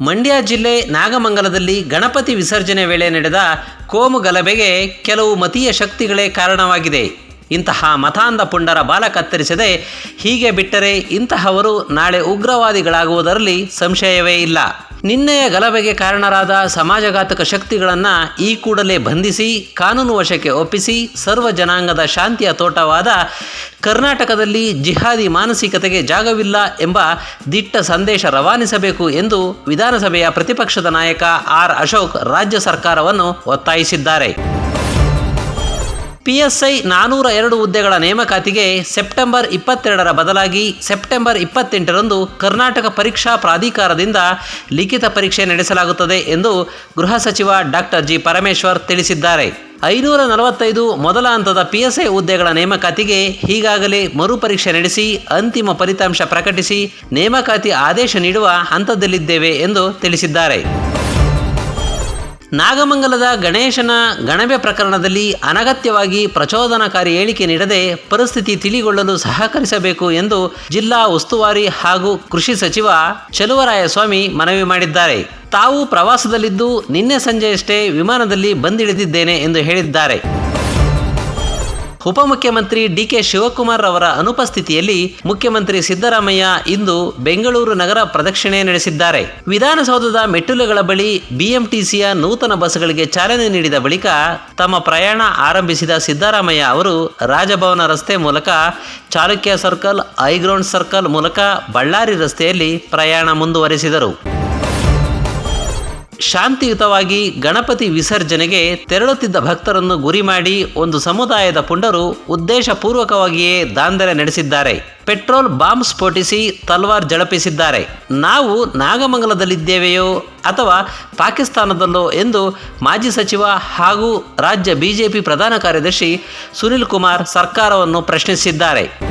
ಮಂಡ್ಯ ಜಿಲ್ಲೆ ನಾಗಮಂಗಲದಲ್ಲಿ ಗಣಪತಿ ವಿಸರ್ಜನೆ ವೇಳೆ ನಡೆದ ಕೋಮು ಗಲಭೆಗೆ ಕೆಲವು ಮತೀಯ ಶಕ್ತಿಗಳೇ ಕಾರಣವಾಗಿದೆ. ಇಂತಹ ಮತಾಂಧ ಪುಂಡರ ಬಾಲ ಕತ್ತರಿಸದೆ ಹೀಗೆ ಬಿಟ್ಟರೆ ಇಂತಹವರು ನಾಳೆ ಉಗ್ರವಾದಿಗಳಾಗುವುದರಲ್ಲಿ ಸಂಶಯವೇ ಇಲ್ಲ. ನಿನ್ನೆಯ ಗಲಭೆಗೆ ಕಾರಣರಾದ ಸಮಾಜಘಾತಕ ಶಕ್ತಿಗಳನ್ನು ಈ ಕೂಡಲೇ ಬಂಧಿಸಿ, ಕಾನೂನು ವಶಕ್ಕೆ ಒಪ್ಪಿಸಿ, ಸರ್ವ ಜನಾಂಗದ ಶಾಂತಿಯ ತೋಟವಾದ ಕರ್ನಾಟಕದಲ್ಲಿ ಜಿಹಾದಿ ಮಾನಸಿಕತೆಗೆ ಜಾಗವಿಲ್ಲ ಎಂಬ ದಿಟ್ಟ ಸಂದೇಶ ರವಾನಿಸಬೇಕು ಎಂದು ವಿಧಾನಸಭೆಯ ಪ್ರತಿಪಕ್ಷದ ನಾಯಕ ಆರ್ ಅಶೋಕ್ ರಾಜ್ಯ ಸರ್ಕಾರವನ್ನು ಒತ್ತಾಯಿಸಿದ್ದಾರೆ. ಪಿಎಸ್ಐ ನಾನೂರ ಎರಡು ಹುದ್ದೆಗಳ ನೇಮಕಾತಿಗೆ ಸೆಪ್ಟೆಂಬರ್ ಇಪ್ಪತ್ತೆರಡರ ಬದಲಾಗಿ ಸೆಪ್ಟೆಂಬರ್ ಇಪ್ಪತ್ತೆಂಟರಂದು ಕರ್ನಾಟಕ ಪರೀಕ್ಷಾ ಪ್ರಾಧಿಕಾರದಿಂದ ಲಿಖಿತ ಪರೀಕ್ಷೆ ನಡೆಸಲಾಗುತ್ತದೆ ಎಂದು ಗೃಹ ಸಚಿವ ಡಾಕ್ಟರ್ ಜಿ ಪರಮೇಶ್ವರ್ ತಿಳಿಸಿದ್ದಾರೆ. ಐನೂರ ನಲವತ್ತೈದು ಮೊದಲ ಹಂತದ ಪಿಎಸ್ಐ ಹುದ್ದೆಗಳ ನೇಮಕಾತಿಗೆ ಈಗಾಗಲೇ ಮರುಪರೀಕ್ಷೆ ನಡೆಸಿ ಅಂತಿಮ ಫಲಿತಾಂಶ ಪ್ರಕಟಿಸಿ ನೇಮಕಾತಿ ಆದೇಶ ನೀಡುವ ಹಂತದಲ್ಲಿದ್ದೇವೆ ಎಂದು ತಿಳಿಸಿದ್ದಾರೆ. ನಾಗಮಂಗಲದ ಗಣೇಶನ ಗಣವೆ ಪ್ರಕರಣದಲ್ಲಿ ಅನಗತ್ಯವಾಗಿ ಪ್ರಚೋದನಕಾರಿ ಹೇಳಿಕೆ ನೀಡದೆ ಪರಿಸ್ಥಿತಿ ತಿಳಿಗೊಳ್ಳಲು ಸಹಕರಿಸಬೇಕು ಎಂದು ಜಿಲ್ಲಾ ಉಸ್ತುವಾರಿ ಹಾಗೂ ಕೃಷಿ ಸಚಿವ ಚಲುವರಾಯಸ್ವಾಮಿ ಮನವಿ ಮಾಡಿದ್ದಾರೆ. ತಾವು ಪ್ರವಾಸದಲ್ಲಿದ್ದು ನಿನ್ನೆ ಸಂಜೆಯಷ್ಟೇ ವಿಮಾನದಲ್ಲಿ ಬಂದಿಳಿದಿದ್ದೇನೆ ಎಂದು ಹೇಳಿದ್ದಾರೆ. ಉಪಮುಖ್ಯಮಂತ್ರಿ ಡಿ ಕೆ ಶಿವಕುಮಾರ್ ಅವರ ಅನುಪಸ್ಥಿತಿಯಲ್ಲಿ ಮುಖ್ಯಮಂತ್ರಿ ಸಿದ್ದರಾಮಯ್ಯ ಇಂದು ಬೆಂಗಳೂರು ನಗರ ಪ್ರದಕ್ಷಿಣೆ ನಡೆಸಿದ್ದಾರೆ. ವಿಧಾನಸೌಧದ ಮೆಟ್ಟಿಲುಗಳ ಬಳಿ ಬಿಎಂಟಿಸಿಯ ನೂತನ ಬಸ್ಗಳಿಗೆ ಚಾಲನೆ ನೀಡಿದ ಬಳಿಕ ತಮ್ಮ ಪ್ರಯಾಣ ಆರಂಭಿಸಿದ ಸಿದ್ದರಾಮಯ್ಯ ಅವರು ರಾಜಭವನ ರಸ್ತೆ ಮೂಲಕ ಚಾಲುಕ್ಯ ಸರ್ಕಲ್ ಐಗ್ರೌಂಡ್ ಸರ್ಕಲ್ ಮೂಲಕ ಬಳ್ಳಾರಿ ರಸ್ತೆಯಲ್ಲಿ ಪ್ರಯಾಣ ಮುಂದುವರೆಸಿದರು. ಶಾಂತಿಯುತವಾಗಿ ಗಣಪತಿ ವಿಸರ್ಜನೆಗೆ ತೆರಳುತ್ತಿದ್ದ ಭಕ್ತರನ್ನು ಗುರಿ ಮಾಡಿ ಒಂದು ಸಮುದಾಯದ ಪುಂಡರು ಉದ್ದೇಶಪೂರ್ವಕವಾಗಿಯೇ ದಾಂಧಲೆ ನಡೆಸಿದ್ದಾರೆ. ಪೆಟ್ರೋಲ್ ಬಾಂಬ್ ಸ್ಫೋಟಿಸಿ ತಲ್ವಾರ್ ಜಳಪಿಸಿದ್ದಾರೆ. ನಾವು ನಾಗಮಂಗಲದಲ್ಲಿದ್ದೇವೆಯೋ ಅಥವಾ ಪಾಕಿಸ್ತಾನದಲ್ಲೋ ಎಂದು ಮಾಜಿ ಸಚಿವ ಹಾಗೂ ರಾಜ್ಯ ಬಿಜೆಪಿ ಪ್ರಧಾನ ಕಾರ್ಯದರ್ಶಿ ಸುನಿಲ್ ಕುಮಾರ್ ಸರ್ಕಾರವನ್ನು ಪ್ರಶ್ನಿಸಿದ್ದಾರೆ.